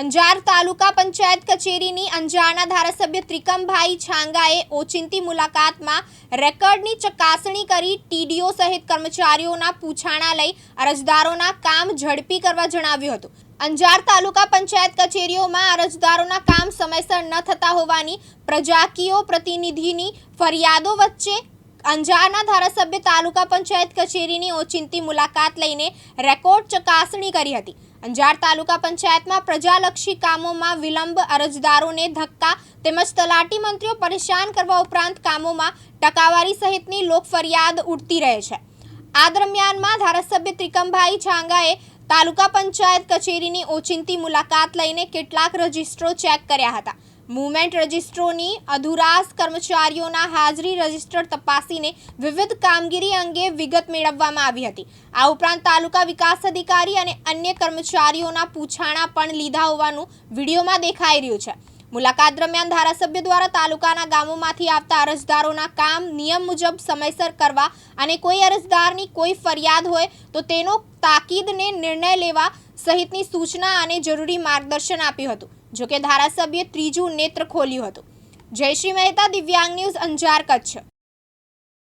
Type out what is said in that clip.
અંજાર તાલુકા પંચાયત કચેરીની અંજારના ધારાસભ્ય ત્રિકમભાઈ છાંગાએ ઓચિંતી મુલાકાતમાં રેકર્ડની ચકાસણી કરી ટીડીઓ સહિત કર્મચારીઓના પૂછાણા લઈ અરજદારોના કામ ઝડપી કરવા જણાવ્યું હતું. અંજાર તાલુકા પંચાયત કચેરીઓમાં અરજદારોના કામ સમયસર ન થતા હોવાની પ્રજાકીય પ્રતિનિધિની ફરિયાદો વચ્ચે અંજારના ધારાસભ્ય તાલુકા પંચાયત કચેરીની ઓચિંતી મુલાકાત લઈને રેકોર્ડ ચકાસણી કરી હતી. અંજાર તાલુકા પંચાયતમાં પ્રજાલક્ષી કામોમાં વિલંબ અરજદારોને ધક્કા તેમજ તલાટી મંત્રીઓ પરેશાન કરવા ઉપરાંત કામોમાં ટકાવારી સહિતની લોકફરિયાદ ઉઠતી રહે છે. આ દરમિયાનમાં ધારાસભ્ય ત્રિકમભાઈ છાંગાએ તાલુકા પંચાયત કચેરીની ઓચિંતી મુલાકાત લઈને કેટલાક રજિસ્ટ્રો ચેક કર્યા હતા. મુવમેન્ટ રજિસ્ટ્રોની અધુરાસ કર્મચારીઓના હાજરી રજિસ્ટર તપાસીને વિવિધ કામગીરી અંગે વિગત મેળવવામાં આવી હતી. આ ઉપરાંત તાલુકા વિકાસ અધિકારી અને અન્ય કર્મચારીઓના પૂછાણા પણ લીધા હોવાનું વિડીયોમાં દેખાઈ રહ્યું છે. મુલાકાત દરમિયાન ધારાસભ્ય દ્વારા તાલુકાના ગામોમાંથી આવતા અરજદારોના કામ, નિયમ મુજબ સમયસર કરવા અને કોઈ અરજદારની કોઈ ફરિયાદ હોય તો તેનો તાકીદને નિર્ણય લેવા સહિતની સૂચના અને જરૂરી માર્ગદર્શન આપ્યું હતું. જોકે ધારાસભ્યે ત્રીજું નેત્ર ખોલ્યું હતું. જયશ્રી મહેતા દિવ્યાંગ ન્યૂઝ અંજાર કચ્છ.